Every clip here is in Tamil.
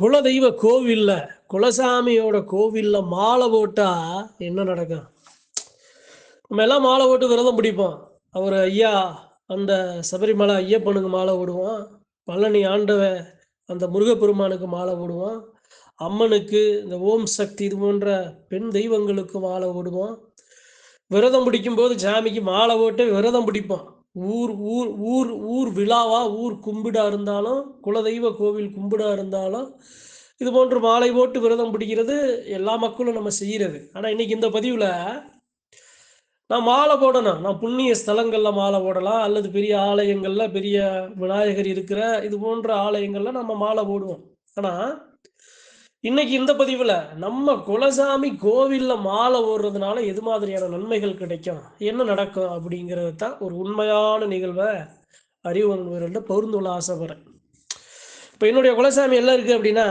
குலதெய்வ கோவில்ல குலசாமியோட கோவில்ல மாலை போட்டா என்ன நடக்கும்? நம்ம எல்லாம் மாலை போட்டு விரதம் பிடிப்போம். அவர் ஐயா அந்த சபரிமலை ஐயப்பனுக்கு மாலை போடுவோம். பழனி ஆண்டவ அந்த முருகப்பெருமானுக்கு மாலை போடுவோம். அம்மனுக்கு இந்த ஓம் சக்தி இது போன்ற பெண் தெய்வங்களுக்கு மாலை போடுவோம். விரதம் பிடிக்கும்போது சாமிக்கு மாலை போட்டு விரதம் பிடிப்போம். ஊர் ஊர் ஊர் ஊர் விழாவா ஊர் கும்பிடா இருந்தாலும் குலதெய்வ கோவில் கும்பிடா இருந்தாலும் இது போன்று மாலை போட்டு விரதம் பிடிக்கிறது எல்லா மக்களும் நம்ம செய்கிறது ஆனால் இன்னைக்கு இந்த பதிவில் நான் மாலை போடணும். நான் புண்ணிய ஸ்தலங்களில் மாலை போடலாம். அல்லது பெரிய ஆலயங்களில் பெரிய விநாயகர் இருக்கிற இது போன்ற ஆலயங்களில் நம்ம மாலை போடுவோம். ஆனால் இன்னைக்கு இந்த பதிவில் நம்ம குலசாமி கோவிலில் மாலை ஓடுறதுனால எது மாதிரியான நன்மைகள் கிடைக்கும் என்ன நடக்கும் அப்படிங்கிறது தான் ஒரு உண்மையான நிகழ்வை அறிவு பகிர்ந்து கொள்ள ஆசைப்படுறேன் இப்போ என்னுடைய குலசாமி எல்லாம் இருக்குது அப்படின்னா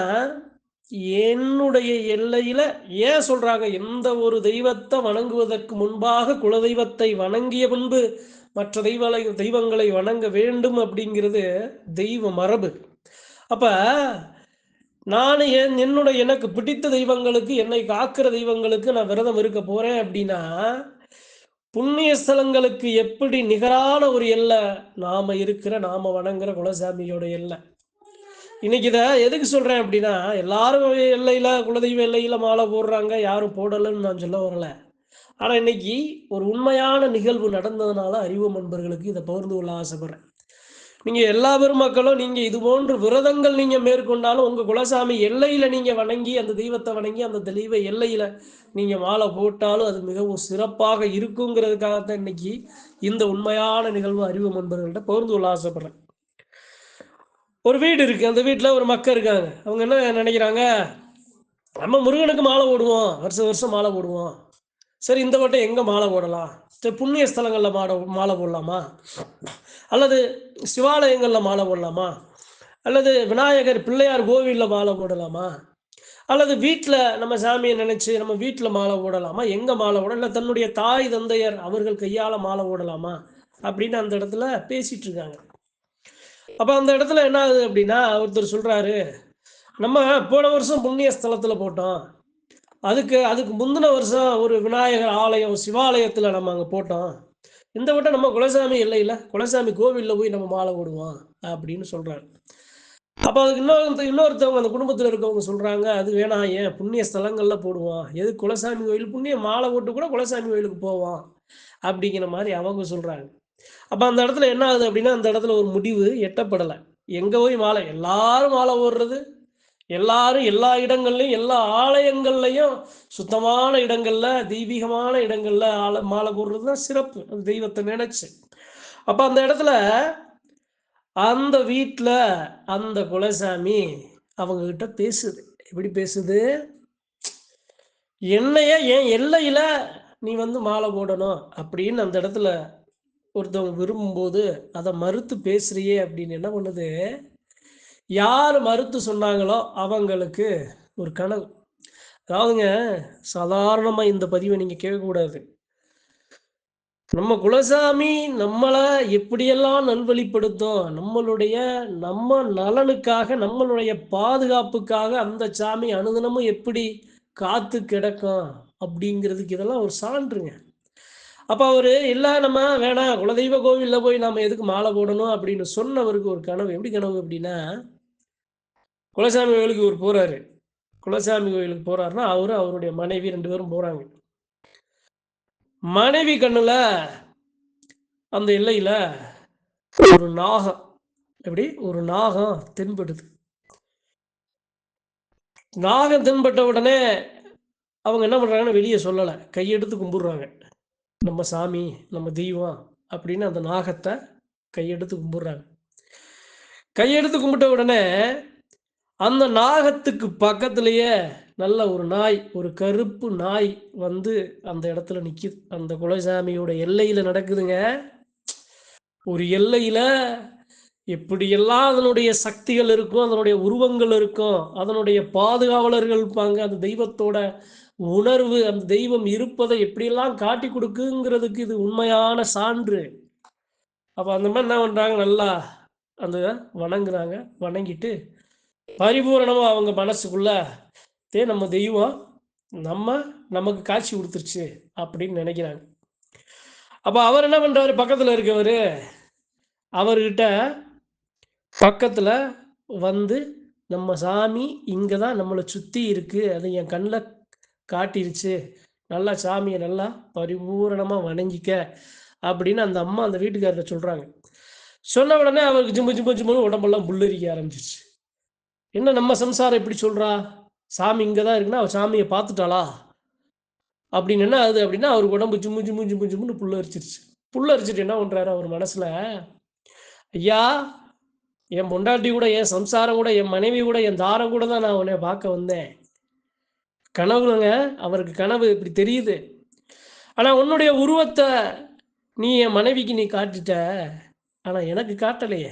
என்னுடைய எல்லையில் ஏன் சொல்கிறாங்க எந்த ஒரு தெய்வத்தை வணங்குவதற்கு முன்பாக குலதெய்வத்தை வணங்கிய பின்பு மற்ற தெய்வங்களை தெய்வங்களை வணங்க வேண்டும் அப்படிங்கிறது தெய்வ மரபு. அப்போ நான் என் என்னுடைய எனக்கு பிடித்த தெய்வங்களுக்கு என்னை காக்கிற தெய்வங்களுக்கு நான் விரதம் இருக்க போகிறேன் அப்படின்னா புண்ணிய ஸ்தலங்களுக்கு எப்படி நிகரான ஒரு எல்லை நாம் இருக்கிற நாம் வணங்குற குலசாமியோட எல்லை? இன்னைக்கு இதை எதுக்கு சொல்கிறேன் அப்படின்னா எல்லாரும் எல்லையில் குலதெய்வ எல்லையில் மாலை போடுறாங்க யாரும் போடலைன்னு நான் சொல்ல வரல. ஆனால் இன்னைக்கு ஒரு உண்மையான நிகழ்வு நடந்ததுனால அறிவு நண்பர்களுக்கு இதை பகிர்ந்து கொள்ள ஆசைப்படுறேன். நீங்கள் எல்லா பெருமக்களும் நீங்கள் இது போன்று விரதங்கள் நீங்கள் மேற்கொண்டாலும் உங்கள் குலசாமி எல்லையில் நீங்கள் வணங்கி அந்த தெய்வத்தை வணங்கி அந்த தெளிவை எல்லையில் நீங்கள் மாலை போட்டாலும் அது மிகவும் சிறப்பாக இருக்குங்கிறதுக்காக தான் இன்னைக்கு இந்த உண்மையான நிகழ்வு அறிவு நண்பர்கள்ட்ட பகிர்ந்து கொள்ள ஆசைப்படுறேன். ஒரு வீடு இருக்கு. அந்த வீட்டில் ஒரு மக்கள் இருக்காங்க. அவங்க என்ன நினைக்கிறாங்க? நம்ம முருகனுக்கு மாலை போடுவோம். வருஷம் வருஷம் மாலை போடுவோம். சரி இந்த வட்டம் எங்கே மாலை போடலாம்? சரி புண்ணிய ஸ்தலங்களில் மாலை மாலை போடலாமா? அல்லது சிவாலயங்களில் மாலை போடலாமா? அல்லது விநாயகர் பிள்ளையார் கோவிலில் மாலை போடலாமா? அல்லது வீட்டில் நம்ம சாமியை நினச்சி நம்ம வீட்டில் மாலை போடலாமா? எங்கே மாலை போட இல்லை தன்னுடைய தாய் தந்தையர் அவர்கள் கையால் மாலை போடலாமா? அப்படின்னு அந்த இடத்துல பேசிகிட்டு இருக்காங்க. அப்போ அந்த இடத்துல என்ன ஆகுது அப்படின்னா ஒருத்தர் சொல்கிறாரு நம்ம போன வருஷம் புண்ணிய ஸ்தலத்தில் போட்டோம். அதுக்கு அதுக்கு முந்தின வருஷம் ஒரு விநாயகர் ஆலயம் சிவாலயத்தில் நம்ம அங்கே போட்டோம். இந்த வட்டம் நம்ம குலசாமி இல்லை குலசாமி கோவிலில் போய் நம்ம மாலை போடுவோம் அப்படின்னு சொல்கிறாரு அப்போ அதுக்கு இன்னொரு இன்னொருத்தவங்க அந்த குடும்பத்தில் இருக்கவங்க சொல்கிறாங்க அது வேணாம் ஏன்? புண்ணிய ஸ்தலங்களில் போடுவோம். எது குலசாமி கோயில்? புண்ணிய மாலை போட்டு கூட குலசாமி கோயிலுக்கு போவோம் அப்படிங்கிற மாதிரி அவங்க சொல்கிறாங்க அப்போ அந்த இடத்துல என்ன ஆகுது அப்படின்னா அந்த இடத்துல ஒரு முடிவு எட்டப்படலை. எங்கே போய் மாலை? எல்லாரும் மாலை ஓடுறது எல்லாரும் எல்லா இடங்கள்லையும் எல்லா ஆலயங்கள்லையும் சுத்தமான இடங்கள்ல தெய்வீகமான இடங்கள்ல ஆல மாலை போடுறது தான் சிறப்பு. அந்த தெய்வத்தை நினைச்சு. அப்போ அந்த இடத்துல அந்த வீட்டில் அந்த குலசாமி அவங்க கிட்ட பேசுது. எப்படி பேசுது? என்னைய என் எல்லையில நீ வந்து மாலை போடணும் அப்படின்னு அந்த இடத்துல ஒருத்தவங்க விரும்பும்போது அதை மறுத்து பேசுறியே அப்படின்னு என்ன பண்ணுது? யார் மறுத்து சொன்னாங்களோ அவங்களுக்கு ஒரு கனவு. அதாவதுங்க சாதாரணமாக இந்த பதிவை நீங்கள் கேட்கக்கூடாது. நம்ம குலசாமி நம்மளை எப்படியெல்லாம் நல்வழிப்படுத்தும் நம்மளுடைய நம்ம நலனுக்காக நம்மளுடைய பாதுகாப்புக்காக அந்த சாமி அனுதினமும் எப்படி காத்து கிடக்கும் அப்படிங்கிறதுக்கு இதெல்லாம் ஒரு சான்றுங்க. அப்போ அவர் இல்லை நம்ம வேணாம் குலதெய்வ கோவிலில் போய் நம்ம எதுக்கு மாலை போடணும் அப்படின்னு சொன்னவருக்கு ஒரு கனவு. எப்படி கனவு அப்படின்னா குலசாமி கோயிலுக்கு இவர் போறாரு. குலசாமி கோயிலுக்கு போறாருன்னா அவரு அவருடைய மனைவி ரெண்டு பேரும் போறாங்க. மனைவி கண்ணுல அந்த இல்லையில ஒரு நாகம். எப்படி? ஒரு நாகம் தென்படுது. நாகம் தென்பட்ட உடனே அவங்க என்ன பண்றாங்கன்னா வெளியே சொல்லலை. கையெடுத்து கும்பிடுறாங்க. நம்ம சாமி நம்ம தெய்வம் அப்படின்னு அந்த நாகத்தை கையெடுத்து கும்பிடுறாங்க. கையெடுத்து கும்பிட்ட உடனே அந்த நாகத்துக்கு பக்கத்துலேயே நல்ல ஒரு நாய் ஒரு கருப்பு நாய் வந்து அந்த இடத்துல நிற்கிது அந்த குலசாமியோட எல்லையில் நடக்குதுங்க. ஒரு எல்லையில் எப்படியெல்லாம் அதனுடைய சக்திகள் இருக்கும் அதனுடைய உருவங்கள் இருக்கும் அதனுடைய பாதுகாவலர்கள் இருப்பாங்க அந்த தெய்வத்தோட உணர்வு அந்த தெய்வம் இருப்பதை எப்படியெல்லாம் காட்டி கொடுக்குங்கிறதுக்கு இது உண்மையான சான்று. அப்போ அந்த மாதிரி என்ன பண்ணுறாங்க நல்லா அந்த வணங்குறாங்க. வணங்கிட்டு பரிபூரணமாக அவங்க மனசுக்குள்ளே தே நம்ம தெய்வம் நம்ம நமக்கு காட்சி கொடுத்துருச்சு அப்படின்னு நினைக்கிறாங்க. அப்போ அவர் என்ன பண்ணுறாரு பக்கத்தில் இருக்கவர் அவர்கிட்ட பக்கத்தில் வந்து நம்ம சாமி இங்கே தான் நம்மளை சுற்றி இருக்குது அது என் கண்ணில் காட்டிருச்சு. நல்லா சாமியை நல்லா பரிபூரணமாக வணங்கிக்க அப்படின்னு அந்த அம்மா அந்த வீட்டுக்காரர்கிட்ட சொல்கிறாங்க சொன்ன உடனே அவருக்கு ஜிம்பு ஜிம்பு ஜிம்புன்னு உடம்பெல்லாம் புல்லரிக்க ஆரம்பிச்சிருச்சு. என்ன நம்ம சம்சாரம் இப்படி சொல்கிறா சாமி இங்கே தான் இருக்குன்னா அவள் சாமியை பார்த்துட்டாளா? அப்படின்னு என்ன அது அப்படின்னா அவருக்கு உடம்பு ஜிம்மு ஜிம்மு ஜிம்மு ஜிம்முன்னு புல்லரிச்சிருச்சு புல்லரிச்சிட்டு என்ன பண்ணுறாரு அவர் மனசில்? ஐயா என் பொண்டாட்டி கூட என் சம்சாரம் கூட என் மனைவி கூட என் தாரம் கூட தான் நான் உன்னை பார்க்க வந்தேன். கனவுங்க அவருக்கு கனவு இப்படி தெரியுது. ஆனால் உன்னுடைய உருவத்தை நீ என் மனைவிக்கு நீ காட்டிட்ட. ஆனால் எனக்கு காட்டலையே.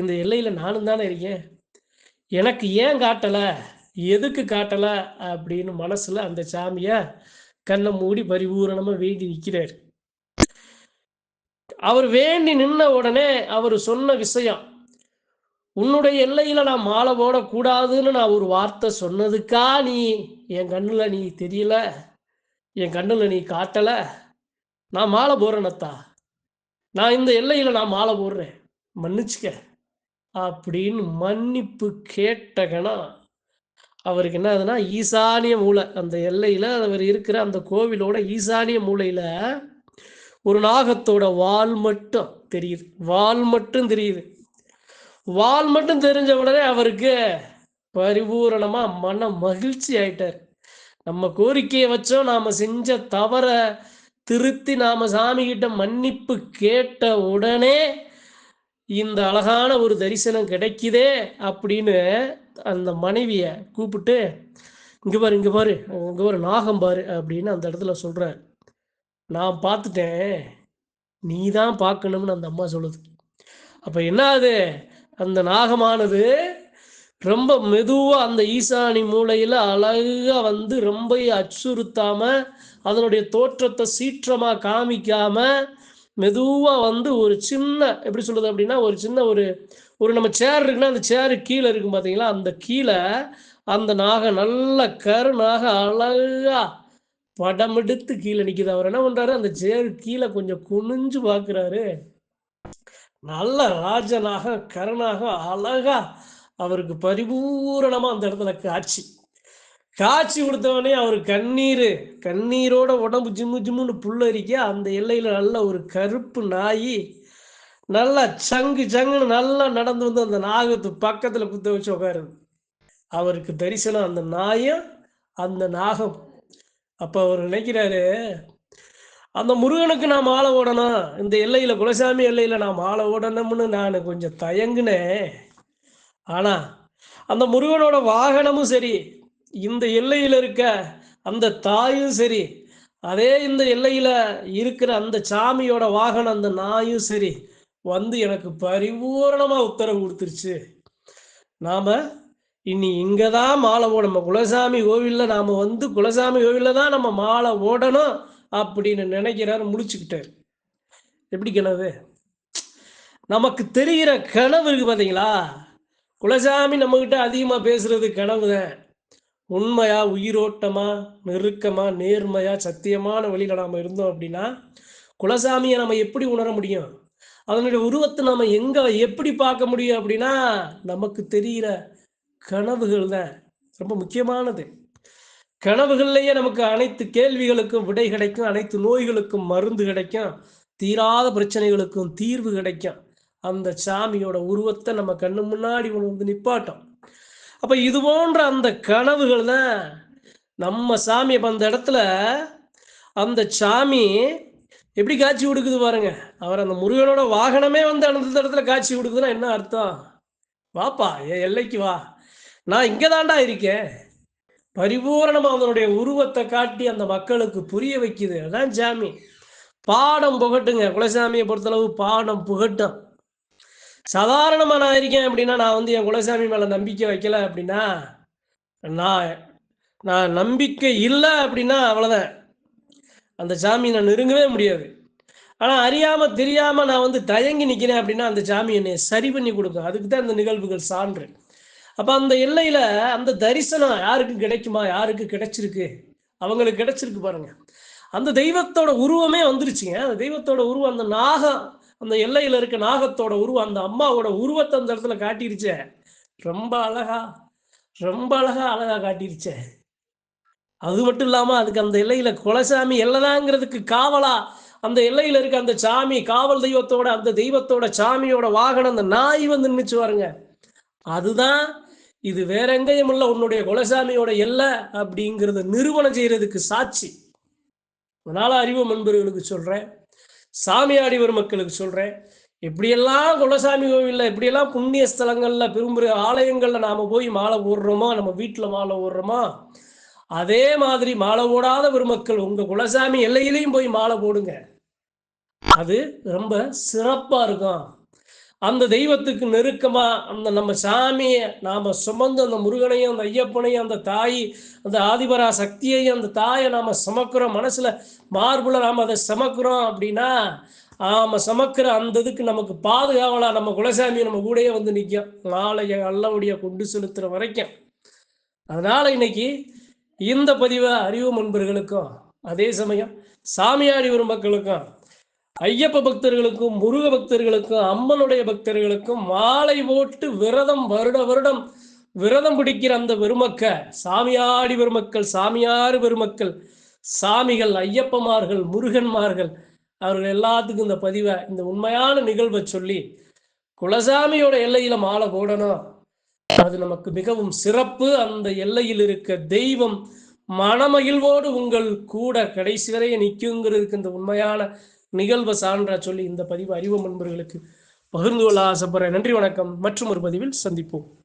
இந்த எல்லையில் நானும் தானே இருக்கேன். எனக்கு ஏன் காட்டலை? எதுக்கு காட்டலை? அப்படின்னு மனசில் அந்த சாமியை கண்ணை மூடி பரிபூரணமாக வேண்டி நிற்கிறார் அவர் வேண்டி நின்ன உடனே அவர் சொன்ன விஷயம் உன்னுடைய எல்லையில் நான் மாலை போடக்கூடாதுன்னு நான் ஒரு வார்த்தை சொன்னதுக்கா நீ? என் கண்ணில் நீ தெரியல? என் கண்ணில் நீ காட்டலை? நான் மாலை போடுறேனத்தா நான் இந்த எல்லையில் நான் மாலை போடுறேன். மன்னிச்சுக்க. அப்படின்னு மன்னிப்பு கேட்டகனா அவருக்கு என்ன ஆகுதுன்னா ஈசானிய மூலை அந்த எல்லையில் அவர் இருக்கிற அந்த கோவிலோட ஈசானிய மூலையில் ஒரு நாகத்தோட வால் மட்டும் தெரியுது. வால் மட்டும் தெரியுது. வால் மட்டும் தெரிஞ்ச உடனே அவருக்கு பரிபூரணமா மன மகிழ்ச்சி ஆயிட்டார். நம்ம கோரிக்கையை வச்சோம் நாம செஞ்ச தவற திருத்தி நாம சாமி கிட்ட மன்னிப்பு கேட்ட உடனே இந்த அழகான ஒரு தரிசனம் கிடைக்குதே அப்படின்னு அந்த மனைவிய கூப்பிட்டு இங்க பாரு இங்க பாரு இங்க பாரு நாகம் பாரு அப்படின்னு அந்த இடத்துல சொல்றார். நான் பார்த்துட்டேன். நீ தான் பார்க்கணும்னு அந்த அம்மா சொல்லுது. அப்ப என்ன அது அந்த நாகமானது ரொம்ப மெதுவாக அந்த ஈசானி மூலையில் அழகாக வந்து ரொம்ப அச்சுறுத்தாமல் அதனுடைய தோற்றத்தை சீற்றமாக காமிக்காமல் மெதுவாக வந்து ஒரு சின்ன எப்படி சொல்றது அப்படின்னா ஒரு சின்ன ஒரு ஒரு நம்ம சேர் இருக்குன்னா அந்த சேரு கீழே இருக்கும் பார்த்தீங்களா அந்த கீழே அந்த நாகம் நல்ல கருநாக அழகா படம் எடுத்து கீழே நிற்கிது அவர் என்ன பண்றாரு? அந்த சேரு கீழே கொஞ்சம் குனிஞ்சு பார்க்குறாரு நல்ல ராஜனாக கருணாக அழகா அவருக்கு பரிபூரணமாக அந்த இடத்துல காட்சி. காட்சி கொடுத்தவனே அவர் கண்ணீர். கண்ணீரோட உடம்பு ஜிம்மு ஜிம்முன்னு புல்லரிக்க அந்த எல்லையில நல்ல ஒரு கருப்பு நாய் நல்லா சங்கு சங்குன்னு நல்லா நடந்து வந்து அந்த நாகத்து பக்கத்துல குத்த வச்சு உட்காருது அவருக்கு தரிசனம் அந்த நாயும் அந்த நாகம். அப்ப அவர் நினைக்கிறாரு அந்த முருகனுக்கு நான் மாலை ஓடணும். இந்த எல்லையில குலசாமி எல்லையில நான் மாலை ஓடணும்னு நான் கொஞ்சம் தயங்குனேன். ஆனா அந்த முருகனோட வாகனமும் சரி இந்த எல்லையில் இருக்க அந்த தாயும் சரி அதே இந்த எல்லையில் இருக்கிற அந்த சாமியோட வாகனம் அந்த நாயும் சரி வந்து எனக்கு பரிபூர்ணமாக உத்தரவு கொடுத்துருச்சு. நாம் இனி இங்கே தான் மாலை ஓட நம்ம குலசாமி கோவில்ல நாம் வந்து குலசாமி கோவில்ல தான் நம்ம மாலை ஓடணும் அப்படின்னு நினைக்கிறாரு முடிச்சுக்கிட்டாரு. எப்படி கனவு? நமக்கு தெரிகிற கனவு இருக்கு பார்த்தீங்களா குலசாமி நம்மக்கிட்ட அதிகமாக பேசுறது கனவு தான் உண்மையா உயிரோட்டமா நெருக்கமா நேர்மையா சத்தியமான வழியில நாம இருந்தோம் அப்படின்னா குலசாமியை நம்ம எப்படி உணர முடியும்? அதனுடைய உருவத்தை நாம எங்க எப்படி பார்க்க முடியும் அப்படின்னா நமக்கு தெரிகிற கனவுகள் தான். ரொம்ப முக்கியமானது. கனவுகள்லேயே நமக்கு அனைத்து கேள்விகளுக்கும் விடை கிடைக்கும் அனைத்து நோய்களுக்கும் மருந்து கிடைக்கும் தீராத பிரச்சனைகளுக்கும் தீர்வு கிடைக்கும். அந்த சாமியோட உருவத்தை நம்ம கண்ணு முன்னாடி ஒன்று வந்து நிப்பாட்டோம். அப்ப இது போன்ற அந்த கனவுகள் தான் நம்ம சாமி அப்ப அந்த இடத்துல அந்த சாமி எப்படி காட்சி கொடுக்குது பாருங்க. அவர் அந்த முருகனோட வாகனமே வந்து அந்த இடத்துல காட்சி கொடுக்குதுன்னா என்ன அர்த்தம்? வாப்பா என் எல்லைக்கு வா. நான் இங்கே தாண்டா இருக்கேன். பரிபூரணமாக அவனுடைய உருவத்தை காட்டி அந்த மக்களுக்கு புரிய வைக்குது. அதான் சாமி. பாடம் புகட்டுங்க. குலசாமியை பொறுத்தளவு பாடம் புகட்டும். சாதாரணமா நான் இருக்கேன் அப்படின்னா நான் வந்து என் குலசாமி மேல நம்பிக்கை வைக்கல அப்படின்னா நான் நான் நம்பிக்கை இல்லை அப்படின்னா அவ்வளவுதான். அந்த சாமி நான் நெருங்கவே முடியாது. ஆனா அறியாம தெரியாம நான் வந்து தயங்கி நிக்கிறேன் அப்படின்னா அந்த சாமி என்னை சரி பண்ணி கொடுக்கும். அதுக்கு தான் இந்த நிகழ்வுகள் சான்று. அப்ப அந்த எல்லையில அந்த தரிசனம் யாருக்கு கிடைக்குமா? யாருக்கு கிடைச்சிருக்கு? அவங்களுக்கு கிடைச்சிருக்கு பாருங்க. அந்த தெய்வத்தோட உருவமே வந்துருச்சுங்க. அந்த தெய்வத்தோட உருவம் அந்த நாகம் அந்த எல்லையில இருக்க நாகத்தோட உருவம் அந்த அம்மாவோட உருவத்தை அந்த இடத்துல காட்டிருச்சே. ரொம்ப அழகா ரொம்ப அழகா அழகா காட்டிருச்சே. அது மட்டும் இல்லாம அதுக்கு அந்த எல்லையில குலசாமி எல்லதாங்கிறதுக்கு காவலா அந்த எல்லையில இருக்க அந்த சாமி காவல் தெய்வத்தோட அந்த தெய்வத்தோட சாமியோட வாகனம் அந்த நாய் வந்து நின்றுச்சு பாருங்க. அதுதான் இது வேற எங்கேயும் இல்லை உன்னுடைய குலசாமியோட எல்லை அப்படிங்கிறத நிறுவனம் செய்யறதுக்கு சாட்சி. அதனால அறிவு நண்பர்களுக்கு சொல்றேன். சாமியாடி வரும் மக்களுக்கு சொல்கிறேன் எப்படியெல்லாம் குலசாமி கோவில்ல எப்படியெல்லாம் புண்ணிய ஸ்தலங்களில் பெரும்பெரிய ஆலயங்களில் நாம் போய் மாலை ஓடுறோமா நம்ம வீட்டில் மாலை ஓடுறோமா அதே மாதிரி மாலை ஓடாத பெருமக்கள் உங்கள் குலசாமி எல்லையிலையும் போய் மாலை போடுங்க. அது ரொம்ப சிறப்பாக இருக்கும். அந்த தெய்வத்துக்கு நெருக்கமா அந்த நம்ம சாமியை நாம சுமந்து அந்த முருகனையும் அந்த ஐயப்பனையும் அந்த தாய் அந்த ஆதிபரா சக்தியையும் அந்த தாயை நாம சமக்கிறோம். மனசுல மார்புல நாம அதை சமக்கிறோம் அப்படின்னா ஆம சமக்கிற அந்த இதுக்கு நமக்கு பாதுகாவலா நம்ம குலசாமி நம்ம கூடயே வந்து நிற்கும் நாளைய நல்லபடியா கொண்டு செலுத்துற வரைக்கும். அதனால இன்னைக்கு இந்த பதிவை அறிவு நண்பர்களுக்கும் அதே சமயம் சாமியாடி வரும் மக்களுக்கும் ஐயப்ப பக்தர்களுக்கும் முருக பக்தர்களுக்கும் அம்மனுடைய பக்தர்களுக்கும் மாலை போட்டு விரதம் வருட வருடம் விரதம் பிடிக்கிற அந்த பெருமக்க சாமியாடி பெருமக்கள் சாமியாறு பெருமக்கள் சாமிகள் ஐயப்பமார்கள் முருகன்மார்கள் அவர்கள் எல்லாத்துக்கும் இந்த பதிவை இந்த உண்மையான நிகழ்வை சொல்லி குலசாமியோட எல்லையில மாலை போடணும். அது நமக்கு மிகவும் சிறப்பு. அந்த எல்லையில் இருக்க தெய்வம் மனமகிழ்வோடு உங்கள் கூட கடைசி வரைய நிற்குங்கிறதுக்கு இந்த உண்மையான நிகழ்வ சான்றா சொல்லி இந்த பதிவு அறிவு நண்பர்களுக்கு பகிர்ந்து கொள்ள ஆசைப்படுறேன். நன்றி வணக்கம். மற்றும் ஒரு பதிவில் சந்திப்போம்.